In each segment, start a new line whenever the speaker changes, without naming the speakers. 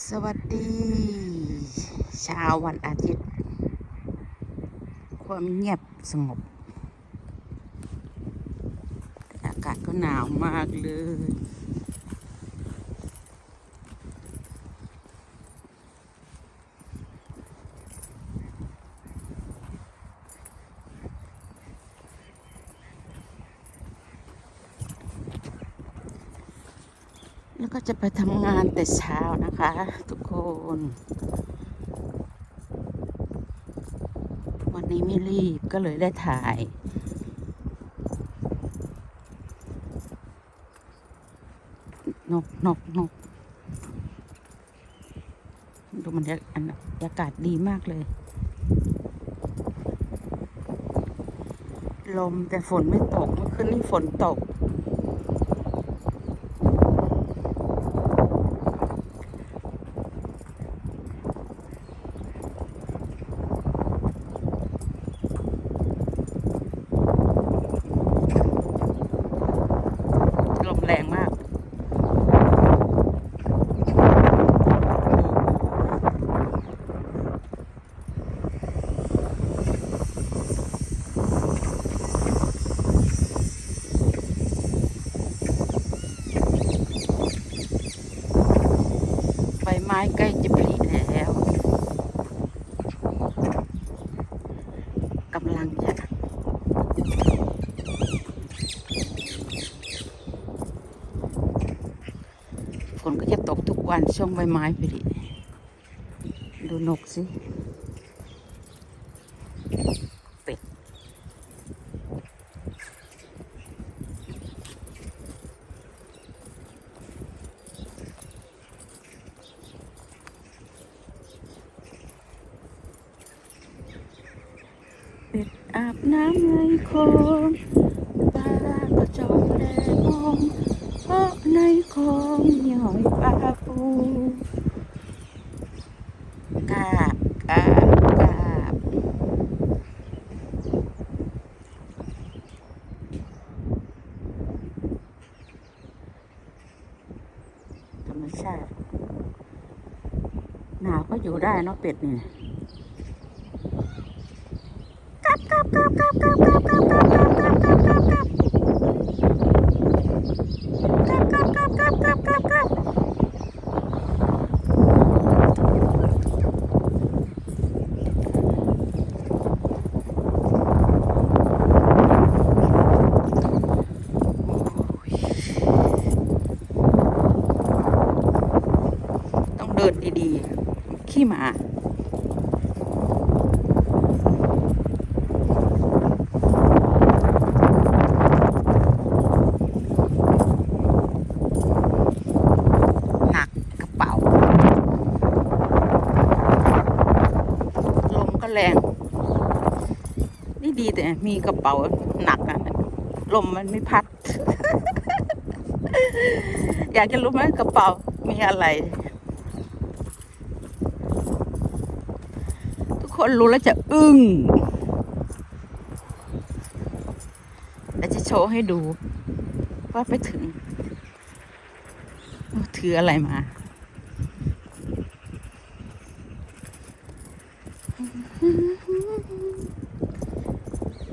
สวัสดีเช้าวันอาทิตย์ ความเงียบสงบ อากาศก็หนาวมากเลย แล้วก็จะไปทำงานแต่เช้านะคะ ทุกคน วันนี้ไม่รีบก็เลยได้ถ่าย นกนกนกดูมันยอันบรรยากาศดีมากเลย ลมแต่ฝนไม่ตก เมื่อคืนนี้ฝนตก ลมแรงมาก ใบไม้ใกล้จะผลิแล้ว กำลังจะ ฝนก็ จะตกทุกวันช่วงใบไม้ผลิดูนกสิเป็ดเป็ดอาบน้ำในโคลงปลาก็จองแลมอง เพราะในคลองมีหอยปลาปู กาบกาบกาบธรรมชาติหนาวก็อยู่ได้เนาะเป็ดนี่ ดดีๆ ขี้หมา หนักกระเป๋า ลมก็แรง นี่ดีแต่มีกระเป๋าหนักอะลมมันไม่พัด อยากจะรู้ไหมกระเป๋ามีอะไร ทุก คนรู้แล้วจะอึ้งแล้วจะโชว์ให้ดู ว่าไปถึงถืออะไรมา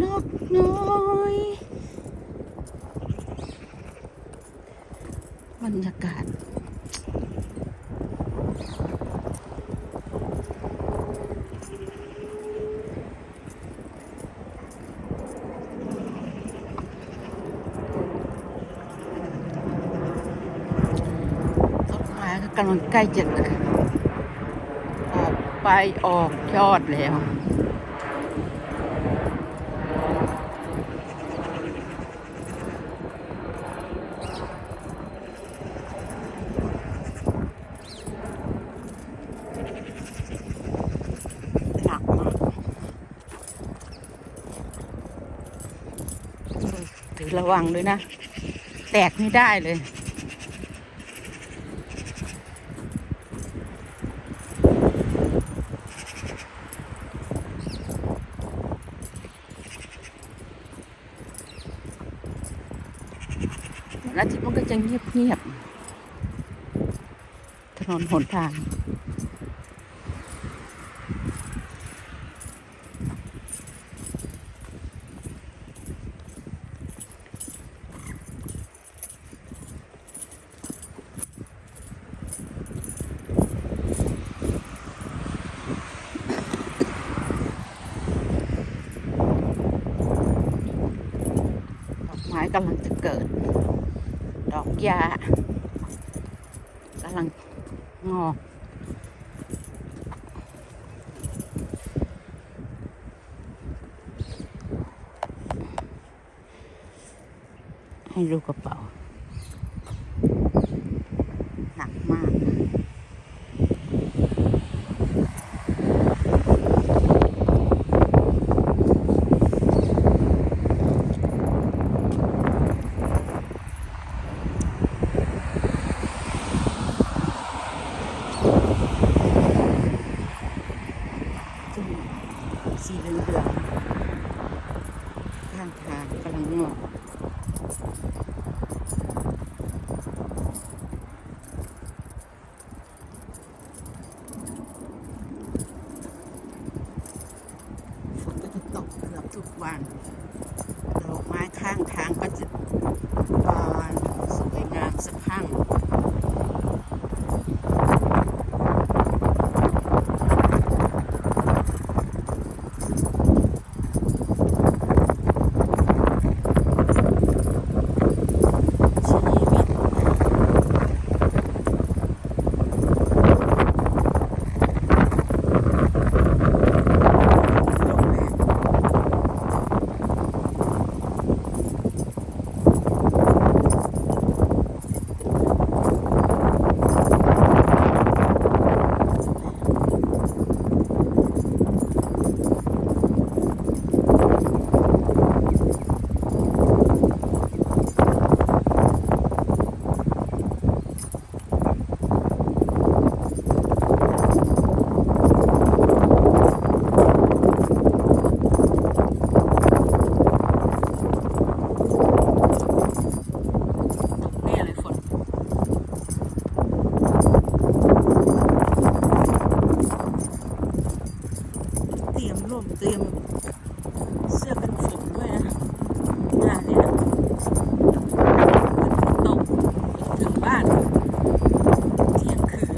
นกน้อย บรรยากาศ ต้นไม้ก็กำลังใกล้จะออกไปออกยอดแล้วตักมาถือระวังด้วยนะ แตกไม่ได้เลย วันอาทิตย์มันก็จะเงียบเงียบๆถนนหนทางดอกไม้กำลังจะเกิด ดอกหญ้ากำลังงอกให้ดูกระเป๋า หนักมาก ซึ่งสีเหลืองๆข้างทางกำลังงอกฝนก็จะตกเกือบทุกวันดอกไม้ข้างทางก็จะบานสวยงามสะพรั่ง ชีวิตตกแน่เลยฝน เตรียมร่มเตรียมเสื้อกันฝนด้วยนะงานเนี่ยนะฝนตกถึงบ้านเที่ยงคืน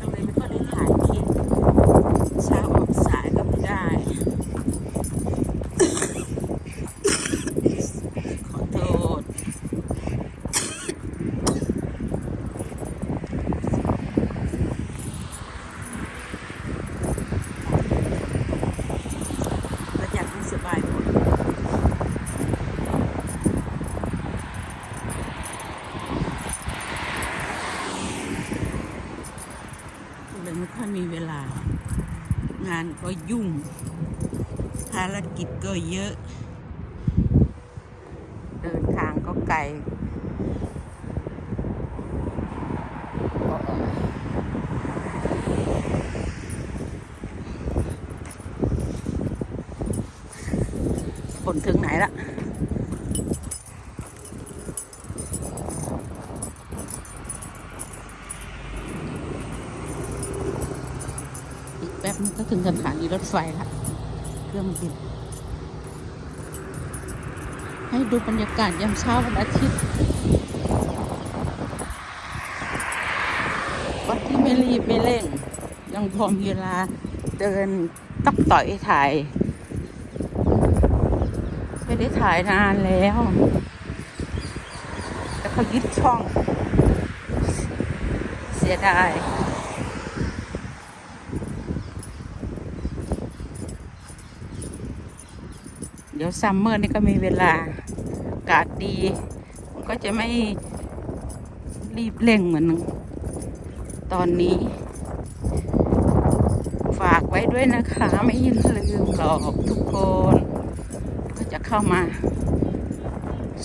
ก็เลยไม่ค่อยได้ถ่ายคลิปเช้าออกสายก็ไม่ได้ ขอโทษ ก็อยากให้สบายหมดเลยไม่ค่อยมีเวลา งานก็ยุ่ง ภารกิจก็เยอะ เดินทางก็ไกลฝนถึงไหนละอี กแป๊บนึงก็ถึงสถานีรถไฟละเครื่องบิน ให้ดูบรรยากาศยามเช้าวันอาทิตย์วัดที่ไม่รีบไม่เร่ง ยังพอมีเวลาเดินตักต่อยถ่ายไม่ได้ถ่ายนานแล้ว แต่เขายึดช่อง เสียดาย ดี๋ยวซัมเมอร์นี่ก็มีเวลาอากาศดี มันก็จะไม่รีบเร่งเหมือน ตอนนี้ ฝากไว้ด้วยนะคะ ไม่ลืมหรอกทุกคน ก็จะเข้ามา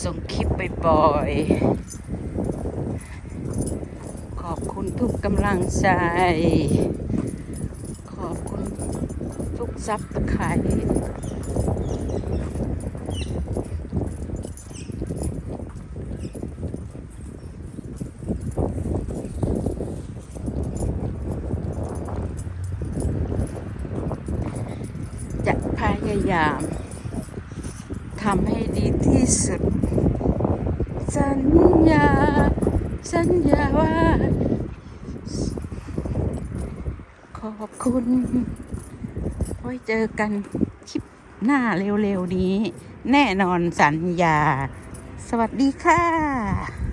ส่งคลิปบ่อยๆขอบคุณทุกกำลังใจ ขอบคุณทุกซับตะไคร้ จะพยายามทำให้ดีที่สุด สัญญา สัญญาว่า ขอบคุณ ไว้เจอกัน หน้าเร็วๆนี้ แน่นอนสัญญา สวัสดีค่ะ